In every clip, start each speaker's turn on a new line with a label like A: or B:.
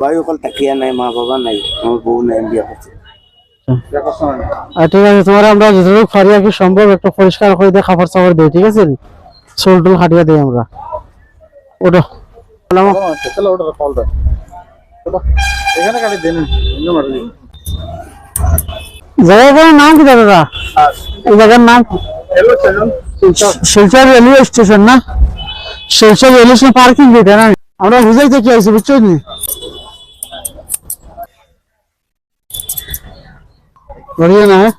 A: ভাই অকল তাকিয়া নাই মা বাবা নাই আমার বউ নাই বিয়া করছে।
B: ঠিক আছে তোমার আমরা যতটুকু পারি আর কি সম্ভব একটু পরিষ্কার করে দিয়ে খাবার চাবার দিই ঠিক আছে? সোল টোল খাটিয়ে দিই আমরা। ওটা জায়গাটার নাম কি দাদা? এই জায়গার নাম শিলচর। রেলওয়ে স্টেশন না? শিলচর রেলওয়ে স্টেশন পার্কিং না? আমরা বুঝাই থেকে আইছি বুঝছ बढ़िया ना है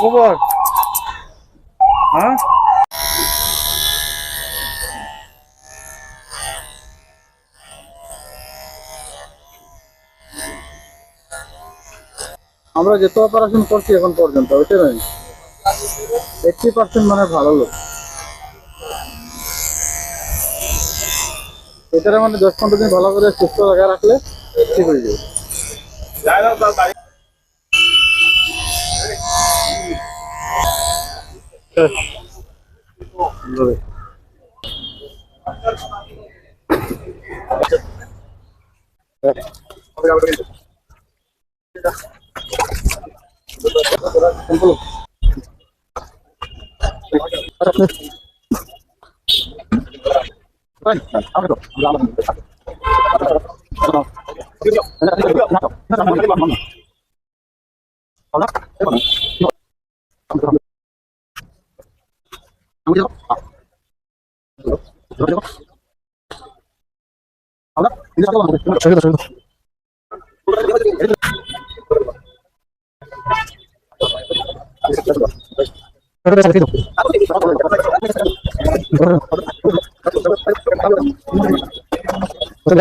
C: খবর হ্যাঁ আমরা যেত অপারেশন করছি এখন পর্যন্ত ওইটা নয় এইটটি পার্সেন্ট মানে ভালো লোক এটারে মানে দশ পনেরো দিন ভালো করে সুস্থ রাখা রাখলে ঠিক হয়ে যাবে।
B: তার বড় আছে লাগবে নিতে
C: দিলে খারাপ লাগে নরম দাও
B: দোনোটা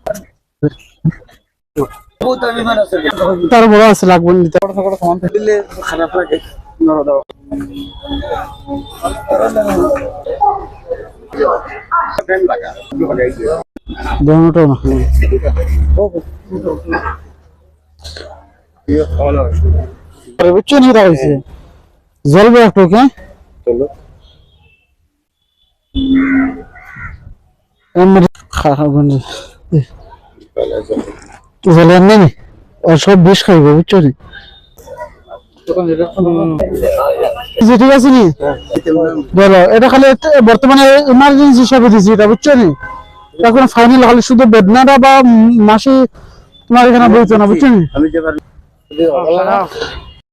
B: না আরে বুঝছ নি এটা হইছে জ্বলবে একটু কে
C: চলো
B: এমনি খাবেন জ্বলে নেই ও সব বিষ খাইবে, বুঝছ নি? ঠিক আছে নি? বলো, এটা খালি বর্তমানে ইমার্জেন্সি হিসাবে দিছি এটা, বুঝছ নি? এখন ফাইনাল খালি শুধু বেদনাটা বা মাসে তোমার এখানে বইতো না, বুঝছ